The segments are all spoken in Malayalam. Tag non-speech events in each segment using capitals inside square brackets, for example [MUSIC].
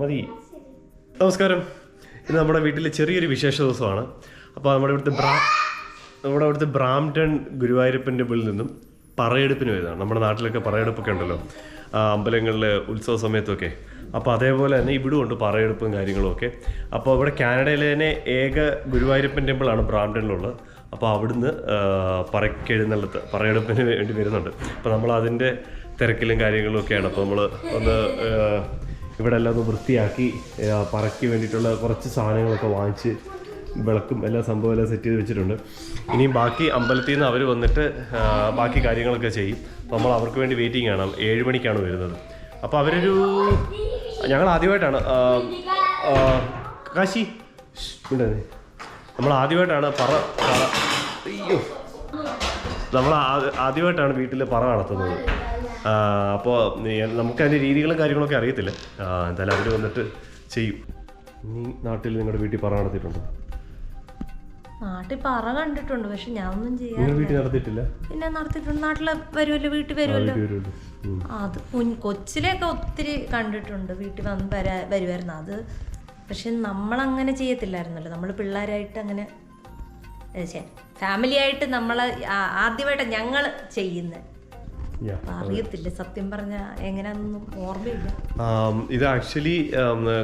മതി. നമസ്കാരം. ഇന്ന് നമ്മുടെ വീട്ടിലെ ചെറിയൊരു വിശേഷ ദിവസമാണ്. അപ്പോൾ നമ്മുടെ ഇവിടുത്തെ ബ്രാ നമ്മുടെ ഇവിടുത്തെ ബ്രാംപ്ടൺ ഗുരുവായൂരപ്പൻ ടെമ്പിളിൽ നിന്നും പറയെടുപ്പിന് വരുന്നതാണ് നമ്മുടെ നാട്ടിലൊക്കെ പറയെടുപ്പൊക്കെ ഉണ്ടല്ലോ. അമ്പലങ്ങളിൽ ഉത്സവ സമയത്തൊക്കെ. അപ്പോൾ അതേപോലെ തന്നെ ഇവിടെ ഉണ്ട് പറയെടുപ്പും കാര്യങ്ങളും ഒക്കെ. അപ്പോൾ ഇവിടെ കാനഡയിലെ തന്നെ ഏക ഗുരുവായൂരപ്പൻ ടെമ്പിളാണ് ബ്രാംപ്ടണിലുള്ളത് അപ്പോൾ അവിടുന്ന് പറക്കെഴുന്നള്ളത്ത് പറയെടുപ്പിന് വേണ്ടി വരുന്നുണ്ട്. അപ്പോൾ നമ്മൾ അതിന്റെ തിരക്കിലും കാര്യങ്ങളും ഒക്കെയാണ്. അപ്പോൾ നമ്മൾ ഒന്ന് ഇവിടെ എല്ലാം ഒന്ന് വൃത്തിയാക്കി പറക്കി വേണ്ടിയിട്ടുള്ള കുറച്ച് സാധനങ്ങളൊക്കെ വാങ്ങിച്ച് വിളക്കും എല്ലാ സംഭവം എല്ലാം സെറ്റ് ചെയ്ത് വെച്ചിട്ടുണ്ട്. ഇനിയും ബാക്കി അമ്പലത്തിൽ നിന്ന് അവർ വന്നിട്ട് ബാക്കി കാര്യങ്ങളൊക്കെ ചെയ്യും. അപ്പോൾ നമ്മൾ അവർക്ക് വേണ്ടി വെയിറ്റിംഗ് ആണ് ഏഴ് മണിക്കാണ് വരുന്നത്. അപ്പോൾ അവരൊരു ഞങ്ങൾ ആദ്യമായിട്ടാണ് കാശി. നമ്മൾ ആദ്യമായിട്ടാണ് പറ പറ. അയ്യോ. നമ്മൾ ആദ്യമായിട്ടാണ് വീട്ടിൽ പറ നടത്തുന്നത്. അപ്പോൾ നമുക്ക് അതിന്റെ രീതികളും കാര്യങ്ങളൊക്കെ അറിയത്തില്ല. എന്തായാലും അവർ വന്നിട്ട് ചെയ്യും. നീ നാട്ടിൽ നിങ്ങളുടെ വീട്ടിൽ പറ നടത്തിയിട്ടുണ്ടോ? നാട്ടിൽ പറ കണ്ടിട്ടുണ്ട് പക്ഷെ ഞാൻ ഒന്നും ചെയ്യാൻ വീട്ടിൽ നടത്തിയിട്ടില്ല? പിന്നെ നടത്തിയിട്ടുണ്ട്. നാട്ടിൽ വരുമല്ലോ വീട്ടിൽ വരുമല്ലോ. അത് കൊച്ചിലെയൊക്കെ ഒത്തിരി കണ്ടിട്ടുണ്ട് വീട്ടിൽ വന്ന് വരാ വരുമായിരുന്നു അത് പക്ഷെ നമ്മളങ്ങനെ ചെയ്യത്തില്ലായിരുന്നല്ലോ. നമ്മൾ പിള്ളേരായിട്ട് അങ്ങനെ ഫാമിലി ആയിട്ട് നമ്മൾ ആദ്യമായിട്ട് ഞങ്ങൾ ചെയ്യുന്നത്. അറിയത്തില്ല. സത്യം പറഞ്ഞ എങ്ങനെയാണെന്നൊന്നും ഓർമ്മയില്ല. ഇത് ആക്ച്വലി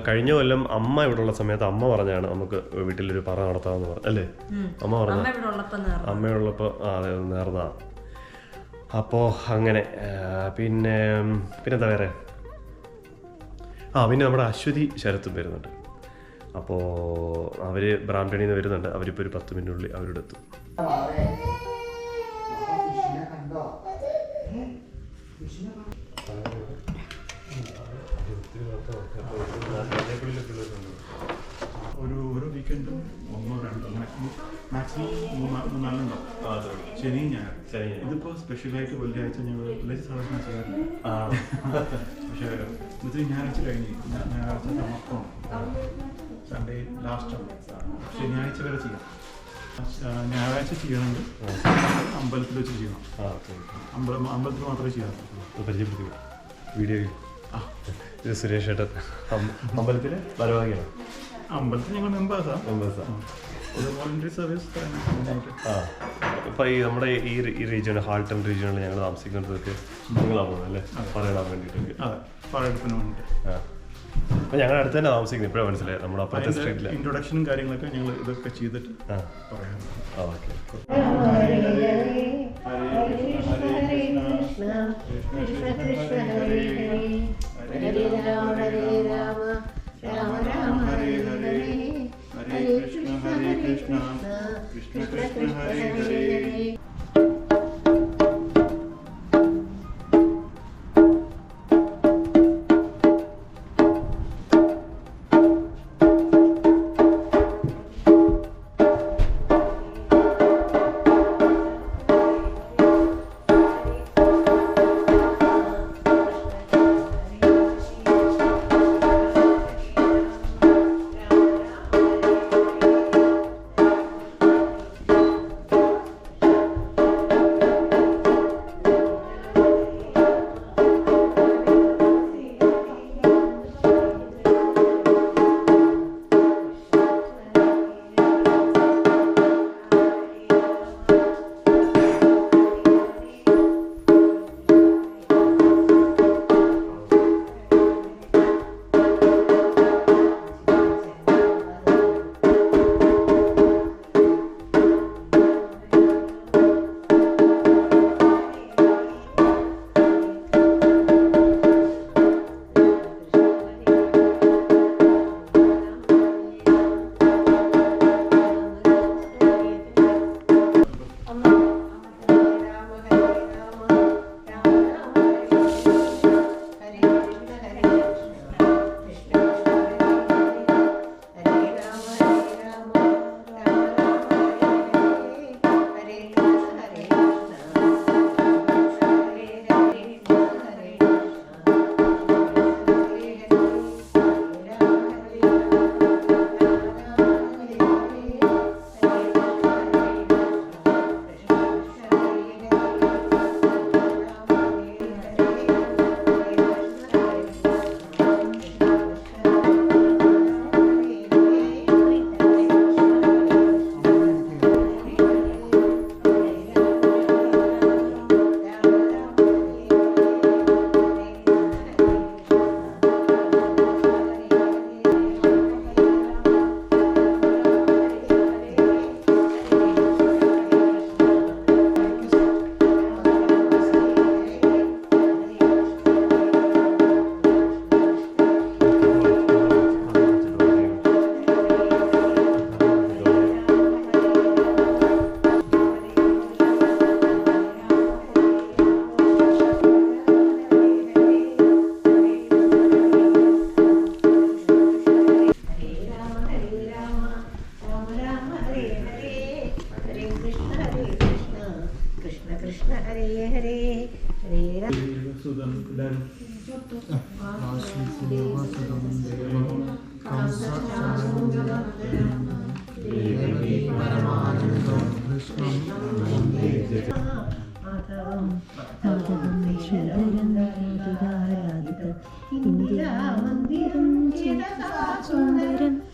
കഴിഞ്ഞ കൊല്ലം അമ്മ ഇവിടെ ഉള്ള സമയത്ത് അമ്മ പറഞ്ഞാണ് നമുക്ക് വീട്ടിലൊരു പറ നടത്താമെന്ന് പറഞ്ഞു അല്ലേ? അമ്മ പറഞ്ഞു അമ്മയുള്ളപ്പോ അപ്പോ അതെ നേർന്നതാണ് അപ്പോൾ അങ്ങനെ പിന്നെ പിന്നെന്താ വേറെ? ആ പിന്നെ നമ്മുടെ അശ്വതി ശരത്തും വരുന്നുണ്ട്. അപ്പോൾ അവർ ബ്രാഹ്മണിന്ന് നിന്ന് വരുന്നുണ്ട്. അവരിപ്പോൾ ഒരു പത്ത് മിനിറ്റിനുള്ളിൽ അവരുടെ എത്തും. ഒരു ഓരോ വീക്കെൻഡും ഒന്നോ രണ്ടോ മാക്സിമം മാക്സിമം മൂന്നാ മൂന്നാലുണ്ടാവും ശനി ഞാൻ. ഇതിപ്പോ സ്പെഷ്യലായിട്ട് വെള്ളിയാഴ്ച ഞങ്ങൾ വെള്ളിയാഴ്ച സാധാരണ ചെയ്യാറില്ല. [LAUGHS] പക്ഷേ ഇത് ഞായറാഴ്ച കഴിഞ്ഞ്. ഞായറാഴ്ച സമർപ്പണം സൺഡേ ലാസ്റ്റ് ശനിയാഴ്ച വരെ ചെയ്യാം. ഞായറാഴ്ച ചെയ്യണമെങ്കിൽ അമ്പലത്തിൽ വെച്ച് ചെയ്യണം. അമ്പലം അമ്പലത്തിൽ മാത്രമേ ചെയ്യാറുള്ളൂ. പരിചയപ്പെടുത്തി വീഡിയോയിൽ ഇത് സുരേഷ് ഏട്ടൻ. അമ്പലത്തിൽ ഭാരവാഹിയാണ് അമ്പലത്തിൽ ഞങ്ങൾ മെമ്പേഴ്സാണ് മെമ്പേഴ്സാണ് വോളണ്ടറി സർവീസ് ആ. ഇപ്പം ഈ നമ്മുടെ ഈ ഈ റീജിയൺ ഹാൾട്ടൺ റീജിയണിൽ ഞങ്ങൾ താമസിക്കുന്നതൊക്കെ നിങ്ങളാണ് പോകുന്നത് അല്ലേ? പറയണം വേണ്ടിയിട്ടൊക്കെ. അതെ. പഴയടുപ്പിന് വേണ്ടിയിട്ട്. ആ. അപ്പം ഞങ്ങൾ അടുത്ത് തന്നെ താമസിക്കുന്നു ഇപ്പോഴാണ് മനസ്സിലായി നമ്മുടെ അപ്പുറത്തെ സ്ട്രീറ്റിൽ ഇൻട്രൊഡക്ഷനും കാര്യങ്ങളൊക്കെ ഞങ്ങൾ ഇതൊക്കെ ചെയ്തിട്ട് പറയാം Hare okay Hare Krishna Hare Krishna Krishna Krishna Hare Hare Krishna Hare Krishna Krishna Krishna Hare Hare Hare Ram Sudam Kulam Vasu Sudam Devam Kamsa Sudam Devam Devi Paramanandam Krishnam Vande Matavam Matavam Shudaram Matavam Indira Mandiram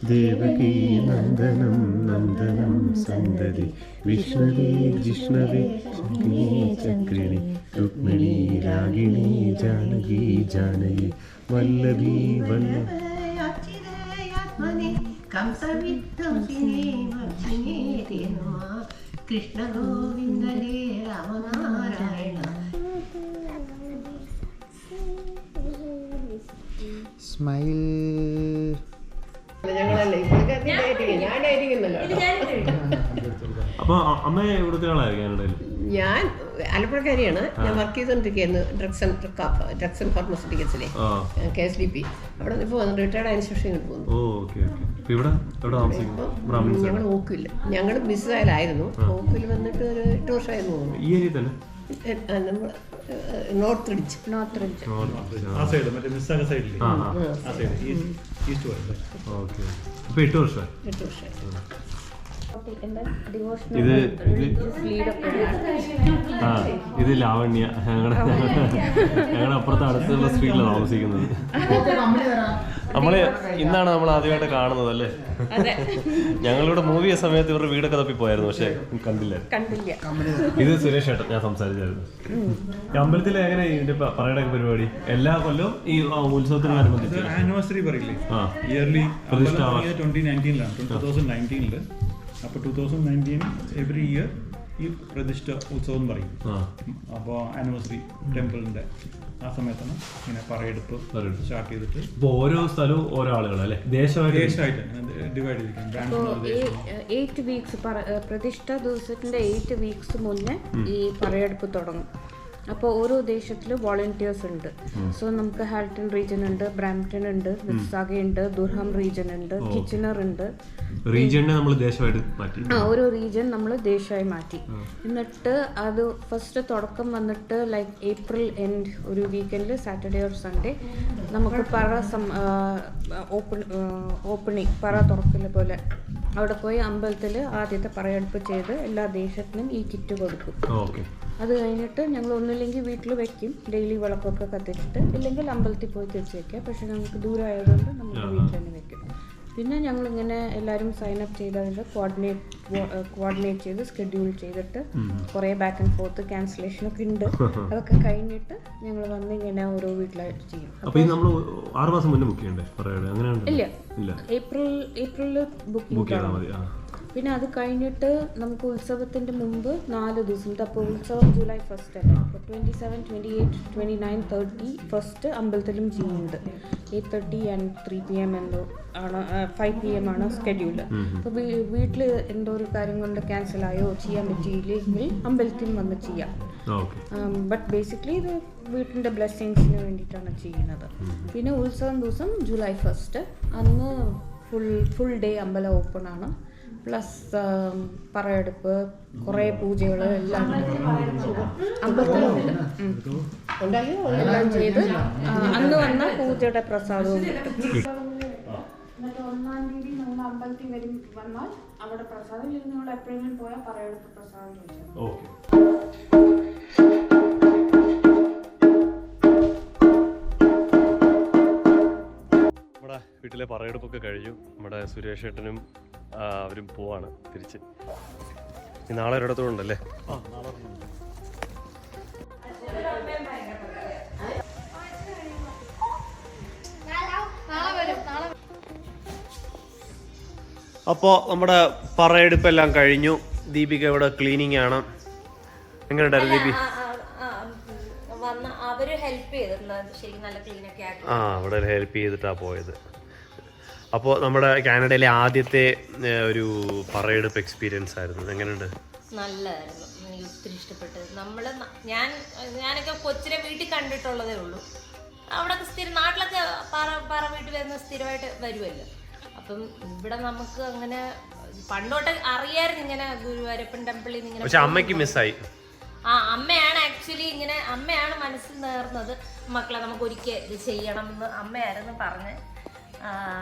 Devaki Nandanam നന്ദനം സന്തതി വിഷ്ണവേ ജിഷ്ണവേ ശക്രിണി ചക്രിണി രുക്മിണി രാഗിണി ജാനകി ജാനകി വല്ലഭി വല്ലഭ കൃഷ്ണ ഗോവിന്ദരേ രാമനാരായണ സ്മൈൽ അമ്മ ഇവിടുത്തെ ആളായിരിക്കും ഞാൻ ആലപ്പുഴക്കാരിയാണ്. ഞാൻ വർക്ക് ചെയ്തുകൊണ്ടിരിക്കുകയായിരുന്നു ഡ്രഗ്സ് ആൻഡ് ഡ്രഗ്സ് ആൻഡ് ഫാർമസ്യൂട്ടിക്കൽസിലെ കെ എസ് ഡി പി അവിടെ നിന്ന് ഇപ്പോൾ റിട്ടയർഡ് ആയതിനു ശേഷം ഇങ്ങോട്ട് പോകുന്നു. ഞങ്ങൾ ഓക്കില്ല ഞങ്ങൾ ബിസിലായിരുന്നു ഓക്കിൽ വന്നിട്ട് ഒരു എട്ട് വർഷമായിരുന്നു തോന്നുന്നു. നോർത്ത് റിച്ച് നോർത്ത് റിച്ച് ആ സൈഡ് മറ്റേ മിസ്സാക സൈഡില്ലേ ആ സൈഡ് ഈസ്റ്റ് ഓക്കെ അപ്പൊ എട്ട് വർഷമായി? എട്ട് വർഷമായി. ഇത് ഇത് ആ ഇത് ലാവണ്യ. ഞങ്ങളുടെ ഞങ്ങളുടെ അപ്പുറത്ത് അടുത്തുള്ള സ്ട്രീറ്റിലാണ് താമസിക്കുന്നത്. നമ്മൾ ഇന്നാണ് നമ്മൾ ആദ്യമായിട്ട് കാണുന്നത് അല്ലേ? ഞങ്ങളിവിടെ മൂവ് സമയത്ത് ഇവരുടെ വീടൊക്കെ തപ്പി പോയായിരുന്നു പക്ഷെ കണ്ടില്ല. കണ്ടില്ല. ഇത് സുരേഷ് ഏട്ടൻ ഞാൻ സംസാരിച്ചായിരുന്നു. അമ്പലത്തിൽ എങ്ങനെ ഇതിന്റെ പറയുടെ പരിപാടി? എല്ലാ കൊല്ലവും ഈ ഉത്സവത്തിന് ആനിവേഴ്സറി പറയില്ലേ? ഇയർലി പ്രതിഷ്ഠ ട്വന്റി നയന്റീനിലാണ് ടൂ തൗസൻഡ് നയന്റീനിൽ അപ്പോൾ two thousand nineteen every year ഈ പ്രതിഷ്ഠ ഉത്സവം പറയും. ആ. അപ്പോൾ ആനിവേഴ്സറി ടെമ്പിളിന്റെ ആ സമയത്താണ് ഇങ്ങനെ പറയെടുപ്പ്. സ്റ്റാർട്ട് ചെയ്തിട്ട് ഇപ്പൊ ഓരോ സ്ഥലവും ഓരോ ആളുകൾ അല്ലെ? ദേശമായിട്ട് ദേശമായിട്ട് ഡിവൈഡ് ചെയ്തിരിക്കും എയ്റ്റ് വീക്സ് പ്രതിഷ്ഠ ദിവസത്തിന്റെ എയ്റ്റ് വീക്സ് മുന്നേ ഈ പറയെടുപ്പ് തുടങ്ങും. അപ്പോൾ ഓരോ ദേശത്തിലും വോളണ്ടിയേഴ്സ് ഉണ്ട്. സോ നമുക്ക് ഹാൽട്ടൺ റീജിയൻ ഉണ്ട് ബ്രാംപ്ടൺ ഉണ്ട് മിസ്സാഗ ഉണ്ട് ദുർഹം റീജിയൻ ഉണ്ട് കിച്ചനർ ഉണ്ട്. റീജിയനെ നമ്മൾ ദേശമായിട്ട് മാറ്റി. ആ ഓരോ റീജിയൻ നമ്മൾ ദേശമായി മാറ്റി. എന്നിട്ട് അത് ഫസ്റ്റ് തുടക്കം വന്നിട്ട് ലൈക്ക് ഏപ്രിൽ എൻഡ് ഒരു വീക്കെൻഡിൽ സാറ്റർഡേ ഓർ സൺഡേ നമുക്ക് പറ സം ഓപ്പൺ ഓപ്പണിങ് പറ തുറക്കൽ പോലെ. അവിടെ പോയി അമ്പലത്തിൽ ആദ്യത്തെ പറയെടുപ്പ് ചെയ്ത് എല്ലാ ദേശത്തിനും ഈ കിറ്റ് കൊടുക്കും. അത് കഴിഞ്ഞിട്ട് ഞങ്ങൾ ഒന്നുമില്ലെങ്കിൽ വീട്ടിൽ വെക്കും. ഡെയിലി വിളക്കൊക്കെ കത്തിച്ചിട്ട്. ഇല്ലെങ്കിൽ അമ്പലത്തിൽ പോയി തിരിച്ച് വെക്കുക പക്ഷെ ഞങ്ങൾക്ക് ദൂരമായതുകൊണ്ട് നമ്മൾ വീട്ടിൽ തന്നെ വെക്കും. പിന്നെ ഞങ്ങളിങ്ങനെ എല്ലാവരും സൈൻ അപ്പ് ചെയ്ത് അതിന്റെ കോർഡിനേറ്റ് കോർഡിനേറ്റ് ചെയ്ത് സ്കെഡ്യൂൾ ചെയ്തിട്ട് കുറേ ബാക്ക് ആൻഡ് ഫോർത്ത് ക്യാൻസലേഷനൊക്കെ ഉണ്ട്. [LAUGHS] അതൊക്കെ കഴിഞ്ഞിട്ട് ഞങ്ങൾ വന്ന് ഇങ്ങനെ ഓരോ വീട്ടിലായിട്ട് ചെയ്യും. അപ്പോൾ നമ്മൾ ആറ് മാസം മുന്നേ ബുക്ക് ചെയ്യണ്ടേ? ഇല്ല. ഏപ്രിൽ ഏപ്രിലിൽ ബുക്ക് ചെയ്താൽ മതി. പിന്നെ അത് കഴിഞ്ഞിട്ട് നമുക്ക് ഉത്സവത്തിന്റെ മുമ്പ് നാല് ദിവസം അപ്പോൾ ഉത്സവം ജൂലൈ ഫസ്റ്റ് അല്ലേ? അപ്പോൾ twenty seven twenty eight twenty nine thirty first അമ്പലത്തിലും ചെയ്യുന്നുണ്ട് eight thirty and three P M എന്തോ ആണ് ഫൈവ് പി എം ആണ് സ്കെഡ്യൂൾ അപ്പോൾ വീട്ടിൽ എന്തോ ഒരു കാര്യം കൊണ്ട് ക്യാൻസൽ ആയോ ചെയ്യാൻ പറ്റിയില്ലെങ്കിൽ അമ്പലത്തിൽ വന്ന് ചെയ്യാം. ബട്ട് ബേസിക്കലി ഇത് വീട്ടിന്റെ ബ്ലെസ്സിങ്സിന് വേണ്ടിയിട്ടാണ് ചെയ്യുന്നത്. പിന്നെ ഉത്സവം ദിവസം ജൂലൈ ഫസ്റ്റ് അന്ന് ഫുൾ ഫുൾ ഡേ അമ്പലം ഓപ്പൺ ആണ്. പ്ലസ് പറയെടുപ്പ് കുറേ പൂജകൾ എല്ലാം. എല്ലാം ചെയ്ത് അന്ന് വന്ന പൂജയുടെ പ്രസാദവും. ഒന്നാം തീയതി അമ്പലത്തിൽ വരും വന്നാൽ അവിടെ പ്രസാദം നിങ്ങൾ എപ്പോഴെങ്കിലും പോയാൽ പറയെടുപ്പ് പ്രസാദം ചോദിച്ചാൽ വീട്ടിലെ പറയെടുപ്പൊക്കെ കഴിഞ്ഞു. നമ്മുടെ സുരേഷ് ഏട്ടനും അവരും പോവാണ് തിരിച്ച്. ഇനി നാളെ ഒരിടത്തും ഉണ്ടല്ലേ? അപ്പോ നമ്മുടെ പറയെടുപ്പെല്ലാം കഴിഞ്ഞു. ദീപിക ഇവിടെ ക്ലീനിങ് ആണ്. എങ്ങനെയുണ്ടായിരുന്നു ദീപി? വന്ന അവർ ഹെൽപ്പ് ചെയ്തിരുന്നു ശരിക്കും നല്ല ക്ലീൻ ഒക്കെ ആ അവിടെ ഹെൽപ്പ് ചെയ്തിട്ടാ പോയത്. അപ്പോൾ നമ്മുടെ കാനഡയിലെ ആദ്യത്തെ ഒരു പറയെടുപ്പ് എക്സ്പീരിയൻസ് ആയിരുന്നു. എങ്ങനെയുണ്ട്? നല്ലതായിരുന്നു എനിക്ക് ഒത്തിരി ഇഷ്ടപ്പെട്ടു. നമ്മൾ ഞാൻ ഞാനൊക്കെ കൊച്ചിനെ വീട്ടിൽ കണ്ടിട്ടുള്ളതേ ഉള്ളൂ. അവിടെ സ്ഥിരം നാട്ടിലൊക്കെ പറ പറ വീട്ടിൽ വരുന്ന സ്ഥിരമായിട്ട് വരുമല്ലോ അപ്പം ഇവിടെ നമുക്ക് അങ്ങനെ പണ്ടോട്ട് അറിയായിരുന്നു ഇങ്ങനെ ഗുരുവായൂരപ്പൻ ടെമ്പിളിൽ നിന്ന് ഇങ്ങനെ പക്ഷെ അമ്മയ്ക്ക് മിസ്സായി ആ അമ്മയാണ് ആക്ച്വലി ഇങ്ങനെ അമ്മയാണ് മനസ്സിൽ നേർന്നത്. മക്കളെ നമുക്ക് ഒരിക്കൽ ഇത് ചെയ്യണം എന്ന് അമ്മയായിരുന്നു പറഞ്ഞ് ആ,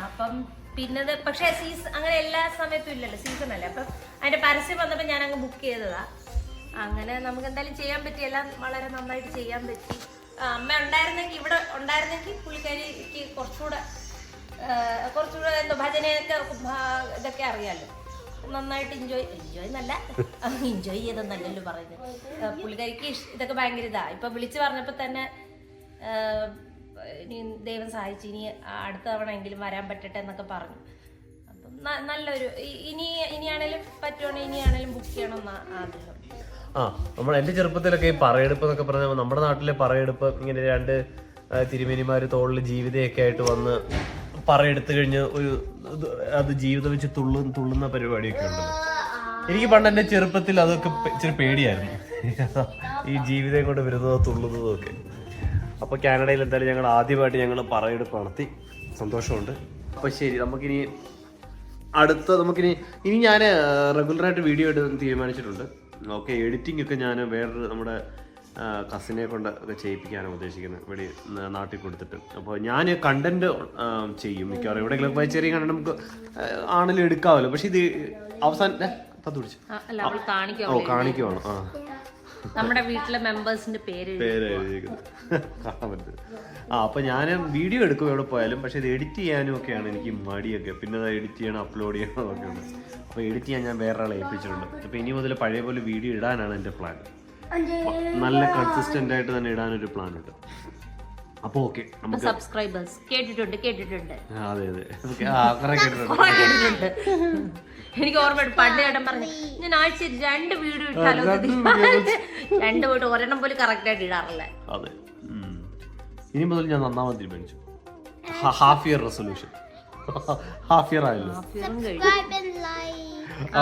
അപ്പം പിന്നെ പക്ഷെ സീസ് അങ്ങനെ എല്ലാ സമയത്തും ഇല്ലല്ലോ സീസൺ അല്ലേ? അപ്പം അതിന്റെ പരസ്യം വന്നപ്പോൾ ഞാൻ അങ്ങ് ബുക്ക് ചെയ്തതാ. അങ്ങനെ നമുക്ക് എന്തായാലും ചെയ്യാൻ പറ്റി എല്ലാം വളരെ നന്നായിട്ട് ചെയ്യാൻ പറ്റി. അമ്മ ഉണ്ടായിരുന്നെങ്കിൽ ഇവിടെ ഉണ്ടായിരുന്നെങ്കിൽ പുള്ളിക്കാരിക്ക് കുറച്ചുകൂടെ കുറച്ചുകൂടെ എന്തോ ഭജനയൊക്കെ ഇതൊക്കെ അറിയാലോ. നന്നായിട്ട് എൻജോയ് എൻജോയ് നല്ല എൻജോയ് ചെയ്തെന്നല്ലല്ലോ പറയുന്നത്. പുള്ളിക്കാരിക്ക് ഇതൊക്കെ ഭയങ്കര ഇതാ. ഇപ്പൊ വിളിച്ചു പറഞ്ഞപ്പോൾ തന്നെ ഇനി ദൈവം സഹായിച്ച് ഇനി അടുത്ത തവണ എങ്കിലും വരാൻ പറ്റട്ടെ എന്നൊക്കെ പറഞ്ഞു. അപ്പം നല്ലൊരു ഇനി ഇനിയാണേലും പറ്റുവാണെങ്കിൽ ഇനിയാണേലും ബുക്ക് ചെയ്യണം എന്ന ആഗ്രഹം. ആ നമ്മൾ എന്റെ ചെറുപ്പത്തിലൊക്കെ ഈ പറയെടുപ്പ് എന്നൊക്കെ പറഞ്ഞാൽ നമ്മുടെ നാട്ടിലെ പറയെടുപ്പ് ഇങ്ങനെ രണ്ട് തിരുമേനിമാർ തോളിൽ ജീവിതയൊക്കെ ആയിട്ട് വന്ന് പറയെടുത്ത് കഴിഞ്ഞ് ഒരു അത് ജീവിതം വെച്ച് തുള്ളു തുള്ളുന്ന പരിപാടിയൊക്കെ ഉണ്ടല്ലോ എനിക്ക് പണ്ട് എന്റെ ചെറുപ്പത്തിൽ അതൊക്കെ ഇച്ചിരി പേടിയായിരുന്നു. ഈ ജീവിതം കൊണ്ട് വരുന്നതോ തുള്ളുന്നതോ ഒക്കെ. അപ്പോൾ കാനഡയിൽ എന്തായാലും ഞങ്ങൾ ആദ്യമായിട്ട് ഞങ്ങൾ പറയെടുപ്പ് നടത്തി. സന്തോഷമുണ്ട്. അപ്പോൾ ശരി നമുക്കിനി അടുത്ത നമുക്കിനി ഇനി ഞാൻ റെഗുലറായിട്ട് വീഡിയോ ഇടാൻ തീരുമാനിച്ചിട്ടുണ്ട്. ഓക്കെ എഡിറ്റിംഗ് ഒക്കെ ഞാൻ വേറൊരു നമ്മുടെ കസിനെ കൊണ്ട് ഒക്കെ ചെയ്യിപ്പിക്കാനാണ് ഉദ്ദേശിക്കുന്നത്. ഇവിടെ നാട്ടിൽ കൊടുത്തിട്ട്. അപ്പോൾ ഞാൻ കണ്ടന്റ് ചെയ്യും. മിക്കവാറും എവിടെയെങ്കിലും പോയി ചെറിയ കണ്ടന്റ് നമുക്ക് ആണെങ്കിലും എടുക്കാമല്ലോ. പക്ഷെ ഇത് അവസാനം ഏ, പത്ത് പിടിച്ചു. അല്ല അവൾ ഓ കാണിക്കുവാണ്. ആ. നമ്മുടെ വീട്ടിലെ മെമ്പേഴ്സിന്റെ പേര്. പേര് എഴുതിയിരിക്കുന്നത് കാണാൻ പറ്റും. ആ അപ്പൊ ഞാൻ വീഡിയോ എടുക്കും എവിടെ പോയാലും പക്ഷെ ഇത് എഡിറ്റ് ചെയ്യാനും ഒക്കെയാണ് എനിക്ക് മടിയൊക്കെ. പിന്നെ അത് എഡിറ്റ് ചെയ്യണം അപ്ലോഡ് ചെയ്യണം ഒക്കെ ഉണ്ട്. അപ്പൊ എഡിറ്റ് ചെയ്യാൻ ഞാൻ വേറെ ആളെ ഏൽപ്പിച്ചിട്ടുണ്ട്. അപ്പൊ ഇനി മുതൽ പഴയ പോലെ വീഡിയോ ഇടാനാണ് എന്റെ പ്ലാൻ നല്ല കൺസിസ്റ്റന്റ് ആയിട്ട് തന്നെ ഇടാനൊരു പ്ലാൻ ഉണ്ട്. അപ്പോൾ ഓക്കെ നമുക്ക് സബ്സ്ക്രൈബേഴ്സ് കേട്ടിട്ടുണ്ട് കേട്ടിട്ടുണ്ട്. അതെ അതെ. [LAUGHS] കേട്ടിട്ടുണ്ട്. എനിക്ക് ഓർമ്മയുണ്ട് പണ്ട് ചേട്ടൻ പറഞ്ഞു ഞാൻ ആഴ്ച രണ്ട് വീഡിയോ ഇട്ടാലോ രണ്ട് വീട് [LAUGHS] ഒരെണ്ണം പോലും കറക്റ്റ് ആയിട്ട് ഇടാറില്ല. അതെ. ഇനി മുതൽ ഞാൻ നന്നാവാൻ തീരുമാനിച്ചു. Half year resolution half year ആയല്ലോ.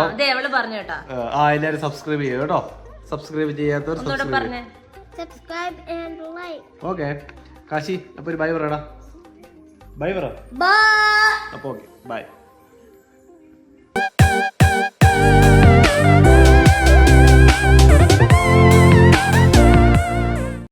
അതെ അവൾ പറഞ്ഞു കേട്ടോ. ആ എല്ലാരും സബ്സ്ക്രൈബ് ചെയ്യോ കേട്ടോ. സബ്സ്ക്രൈബ് ചെയ്യാത്തവർ സബ്സ്ക്രൈബ് പറഞ്ഞേ. Subscribe and like. Okay Kashi അപ്പൊ ഒരു ബൈ പറയടാ. ബൈ പറ. Bye. അപ്പൊ ഓക്കെ ബൈ